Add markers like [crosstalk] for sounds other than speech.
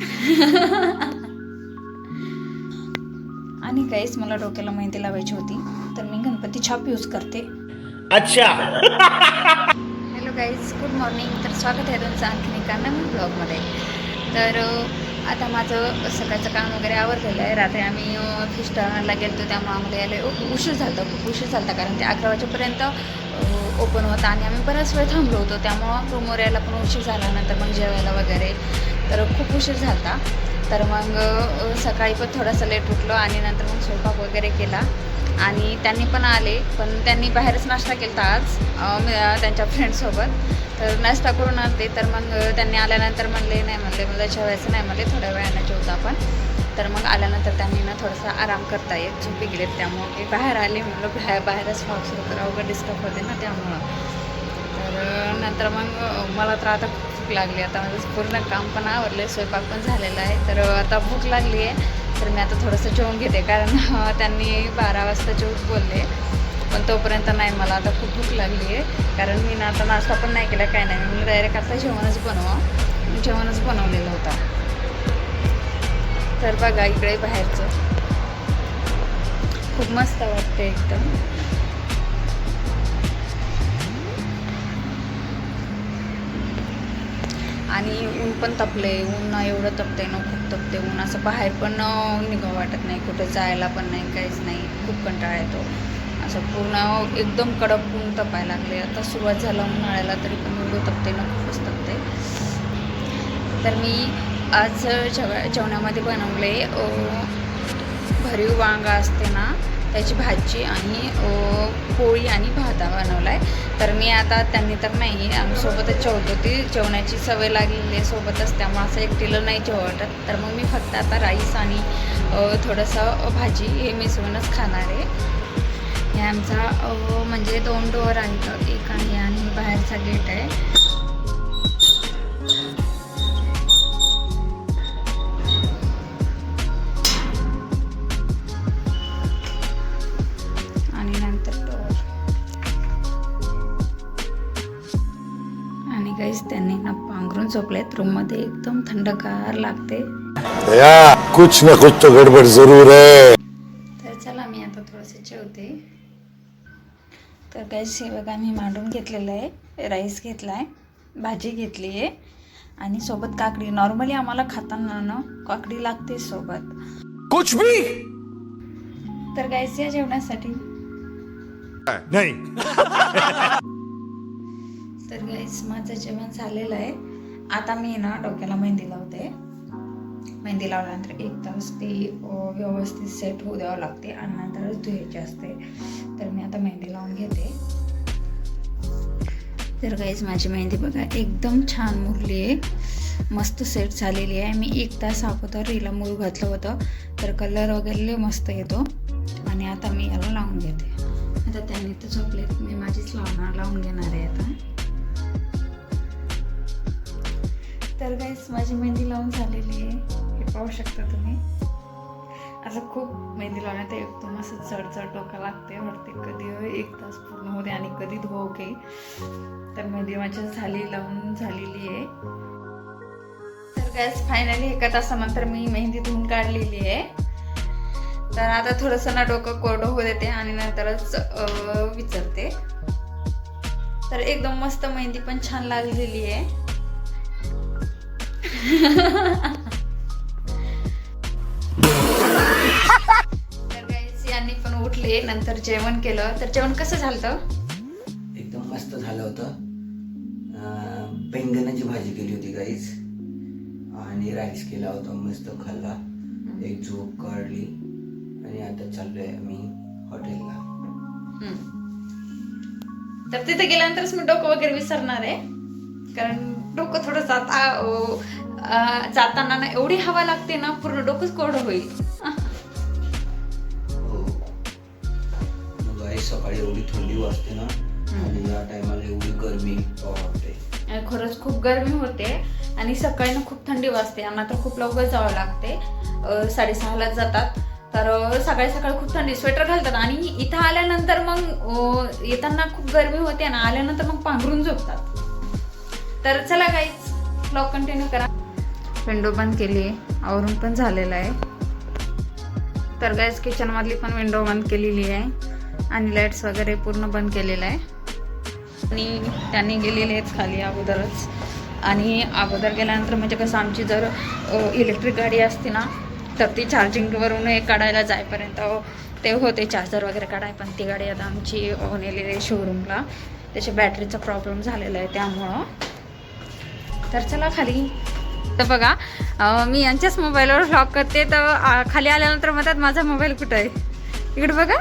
[laughs] आणि काहीच मला डोक्याला मेहंदी लावायची होती तर मी गणपती छाप यूज करते. अच्छा. हॅलो गाईज गुड मॉर्निंग तर स्वागत आहे तुमचं आणखीन एका नवीन ब्लॉगमध्ये तर आता माझं सकाळचं काम वगैरे आवरलेलं आहे. रात्री आम्ही टर्नरला गेलो त्यामुळे आम्हाला यायला उशीर झाला खूप उशीर झाला कारण ते अकरा वाजेपर्यंत ओपन होता आणि आम्ही बराच वेळ थांबलो होतो. त्यामुळं रूमवर यायला पण उशीर झाला नंतर मग जेवायला वगैरे. तर खूप उशीर झाला. होता तर मग सकाळी पण थोडासा लेट उठलो आणि नंतर मग स्वयंपाक वगैरे केला. आणि त्यांनी पण आले पण त्यांनी बाहेरच नाश्ता केला आज त्यांच्या फ्रेंडसोबत तर नाश्ता करून आले तर मग त्यांनी आल्यानंतर म्हणले नाही म्हणले मला जेवायचं नाही म्हणले थोड्या वेळानं जेवतो आपण. तर मग आल्यानंतर त्यांनी ना थोडासा आराम करता येत झोपी गेलेत त्यामुळं. मी बाहेर आले म्हणलं बाहेर बाहेरच व्लॉग सुरू करा वगैरे डिस्टर्ब होते ना त्यामुळं. तर नंतर मग मला तर आता भूक लागली. आता माझं पूर्ण काम पण आवरलं स्वयंपाक पण झालेला आहे. तर आता भूक लागली आहे तर मी आता थोडंसं जेवून घेते. कारण [laughs] त्यांनी बारा वाजता जेवून बोलले. पण तोपर्यंत नाही मला आता खूप भूक लागली आहे कारण मी ना आता नाश्ता पण नाही केला काय नाही. मी डायरेक्ट आता जेवणच बनवा जेवणच बनवलेलं होता. तर बघा इकडे बाहेरचं. खूप मस्त वाटते एकदम. आणि ऊन पण तपले ऊन एवढं तपते ना खूप तपते ऊन असं बाहेर पण निघावं वाटत नाही. कुठं जायला पण नाही काहीच नाही. खूप कंटाळा येतो. असं पूर्ण एकदम कडक ऊन तपायला लागले आता सुरुवात झाला उन्हाळ्याला तरी पण एवढं तपते ना खूपच तपते तर मी आज जेव जेवणामध्ये बनवले भरीव वांगा असते ना त्याची भाजी आणि पोळी आणि भाता बनवला आहे तर मी आता त्यांनी तर नाही आम्ही सोबतच जेवतो. ती जेवणाची सवय लागलेली आहे सोबतच त्यामुळे असं एकटीला नाही जेवटत तर मग मी फक्त आता राईस आणि थोडंसं भाजी हे मिसळूनच खाणार आहे. हे आमचा म्हणजे दोन डोअर आहेत. एक आहे आणि बाहेरचा गेट आहे. झोपलेत. रूममध्ये एकदम थंडगार लागते. दया कुछ न कुछ तो गड़बड़ जरूर है. तर चला मी आता थोडंसं जेवते. तर काहीच हे बघा मी मांडून घेतलेलं आहे. राईस घेतला आहे भाजी घेतली आहे. आणि सोबत काकडी. नॉर्मली आम्हाला खाताना ना काकडी लागते सोबत. कुछ भी? तर गायस या जेवणासाठी. नहीं. [laughs] तर गाईस माझं जेवण झालेलं आहे. आता मी ना डोक्याला मेहंदी लावते. मेहंदी लावल्यानंतर एक तास ती व्यवस्थित सेट होऊ द्यावं लागते आणि नंतरच धुवायची असते. तर मी आता मेहंदी लावून घेते. तर काहीच माझी मेहंदी बघा एकदम छान मुरली आहे. मस्त सेट झालेली आहे. मी एक तास अगोदर हिला मूळ घातलं होतं. तर कलर वगैरे लय मस्त येतो. आणि आता मी याला लावून घेते. आता त्यांनी तर झोपलेत. मी माझीच लावणार लावून घेणार आहे आता. तर गाईस माझी मेहंदी लावून झालेली आहे. हे पाहू शकता तुम्ही. असं खूप मेहंदी लावण्यात एकदम असं चढ चढ डोका लागते वाटते कधी एक तास पूर्ण होते आणि कधी धुवो की. तर मेहंदी माझी झाली लावून झालेली आहे. तर गॅस फायनली एका तासानंतर मी मेहंदी धुवून काढलेली आहे. तर आता थोडंसं ना डोकं कोरडं होऊ देते आणि नंतरच विचारते. तर एकदम मस्त मेहंदी पण छान लागलेली आहे. यांनी पण उठले नंतर जेवण केलं. तर जेवण कसं झालं एकदम मस्त झालं होतं. अं, बैंगनाची भाजी केली होती गाईच आणि राईस केला होता मस्त खाल्ला. एक झोप काढली. आणि आता चाललोय आम्ही हॉटेलला. तर तिथे गेल्यानंतरच मी डोकं वगैरे विसरणार आहे. कारण डोकं थोडं जाता जाताना ना एवढी हवा लागते ना पूर्ण डोकंच कोरडं होईल. हो. सकाळी एवढी थंडी वाजते ना आणि या टायमाला एवढी गरमी वाटते आणि खरंच खूप गरमी होते आणि सकाळी ना खूप थंडी वाजते यांना तर खूप लवकर जावं लागते. साडेसहालाच जातात. तर सकाळी सकाळी खूप थंडी स्वेटर घालतात आणि इथं आल्यानंतर मग येताना खूप गरमी होते आणि आल्यानंतर मग पांघरून झोपतात. तर चला काहीच ब्लॉग कंटिन्यू करा. विंडो बंद केली आहे आवरून पण झालेलं आहे. तर गॅस किचनमधली पण विंडो बंद केलेली आहे. आणि लाईट्स वगैरे पूर्ण बंद केलेलं आहे. आणि त्यांनी गेलेले आहेत खाली अगोदरच. आणि अगोदर गेल्यानंतर म्हणजे कसं आमची जर इलेक्ट्रिक गाडी असते ना तर ती चार्जिंगवरून हे काढायला जाईपर्यंत ते होते चार्जर वगैरे काढाय पण ती गाडी आता आमची नेलेली आहे शोरूमला त्याच्या बॅटरीचा प्रॉब्लेम झालेला आहे त्यामुळं. तर चला खाली. तर बघा मी यांच्याच मोबाईलवर व्लॉग करते. तर खाली आल्यानंतर म्हणतात माझा मोबाईल कुठं आहे? इकडे बघा.